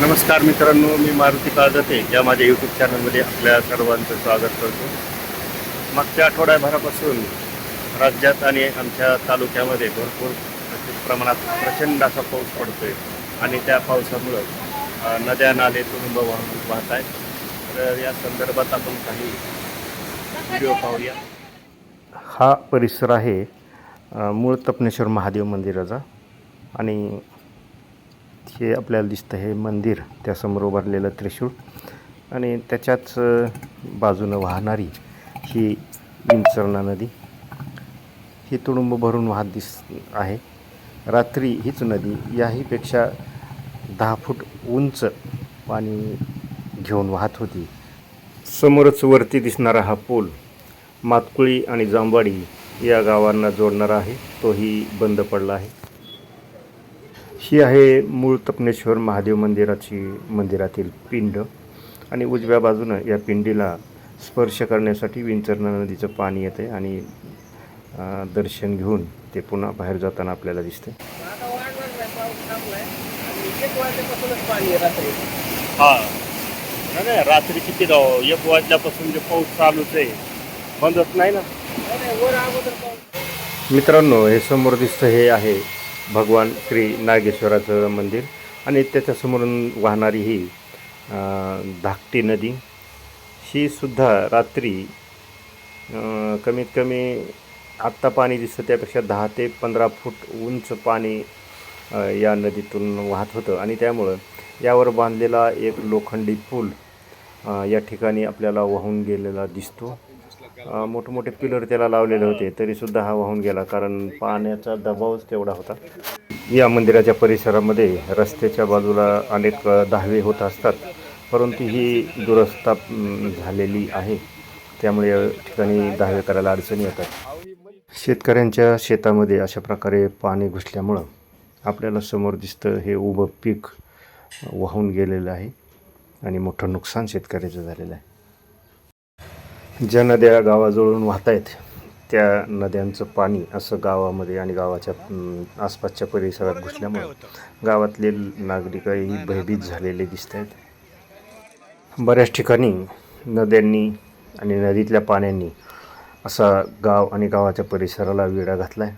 नमस्कार मित्रांनो मी मारुती काळजाते. या माझ्या यूट्यूब चॅनलमध्ये आपल्या सर्वांचं स्वागत करतो. मागच्या आठवड्याभरापासून राज्यात आणि आमच्या तालुक्यामध्ये भरपूर प्रमाणात प्रचंड असा पाऊस पडतो आहे आणि त्या पावसामुळं नद्या नाले तुडुंब वाहून वाहत आहेत. तर या संदर्भात आपण काही व्हिडिओ पाहूया. हा परिसर आहे मूळ तपनेश्वर महादेव मंदिराचा. आणि हे आपल्याला दिसतं हे मंदिर त्यासमोर उभारलेलं त्रिशूळ. आणि त्याच्याच बाजूनं वाहणारी ही विंचरणा नदी. ही तुडुंब भरून वाहत दिस आहे. रात्री हीच नदी याहीपेक्षा दहा फूट उंच पाणी घेऊन वाहत होती. समोरच वरती दिसणारा हा पूल मातकुळी आणि जांबाडी या गावांना जोडणारा आहे तोही बंद पडला आहे. ही आहे मूळ तपनेश्वर महादेव मंदिराची मंदिरातील पिंड. आणि उजव्या बाजूनं या पिंडीला स्पर्श करण्यासाठी विंचरणा नदीचं पाणी येते आणि दर्शन घेऊन ते पुन्हा बाहेर जाताना आपल्याला दिसते हां. नाही रात्री किती राव एक वाजल्यापासून जे पाऊस चालूच आहे. बंदच नाही ना? मित्रांनो हे समोर दिसतं हे आहे भगवान श्री नागेश्वराचं मंदिर आणि त्याच्यासमोरून वाहणारी ही धाकटी नदी. ही सुद्धा रात्री कमीत कमी आत्ता पाणी दिसतं त्यापेक्षा दहा ते पंधरा फूट उंच पाणी या नदीतून वाहत होतं. आणि त्यामुळं यावर बांधलेला एक लोखंडी पूल या ठिकाणी आपल्याला वाहून गेलेला दिसतो. मोठमोठे पिलर त्याला लावलेले होते तरीसुद्धा हा वाहून गेला कारण पाण्याचा दबावच तेवढा होता. या मंदिराच्या परिसरामध्ये रस्त्याच्या बाजूला अनेक दहावे होत असतात परंतु ही दुरस्ता झालेली आहे. त्यामुळे या ठिकाणी दहावे करायला अडचणी येतात. शेतकऱ्यांच्या शेतामध्ये अशा प्रकारे पाणी घुसल्यामुळं आपल्याला समोर दिसतं हे उभं पीक वाहून गेलेलं आहे आणि मोठं नुकसान शेतकऱ्याचं झालेलं आहे. ज्या नद्या गावाजवळून वाहत आहेत त्या नद्यांचं पाणी असं गावामध्ये आणि गावाच्या आसपासच्या परिसरात घुसल्यामुळे गावातले नागरिकही भयभीत झालेले दिसत आहेत बऱ्याच ठिकाणी नद्यांनी आणि नदीतल्या पाण्याने असा गाव आणि गावाच्या परिसराला वेढा घातला आहे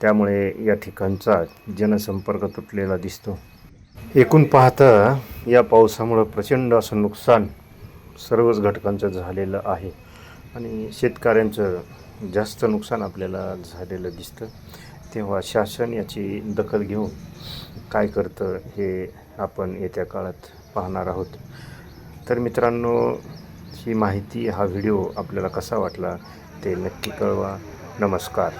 त्यामुळे या ठिकाणचा जनसंपर्क तुटलेला दिसतो. एकूण पाहता या पावसामुळं प्रचंड असं नुकसान सर्वच घटकांचं झालेलं आहे. आणि शेतकऱ्यांचं जास्त नुकसान आपल्याला झालेलं दिसतं. तेव्हा शासन याची दखल घेऊन काय करतं हे आपण येत्या काळात पाहणार आहोत. तर मित्रांनो ही माहिती हा व्हिडिओ आपल्याला कसा वाटला ते नक्की कळवा. नमस्कार.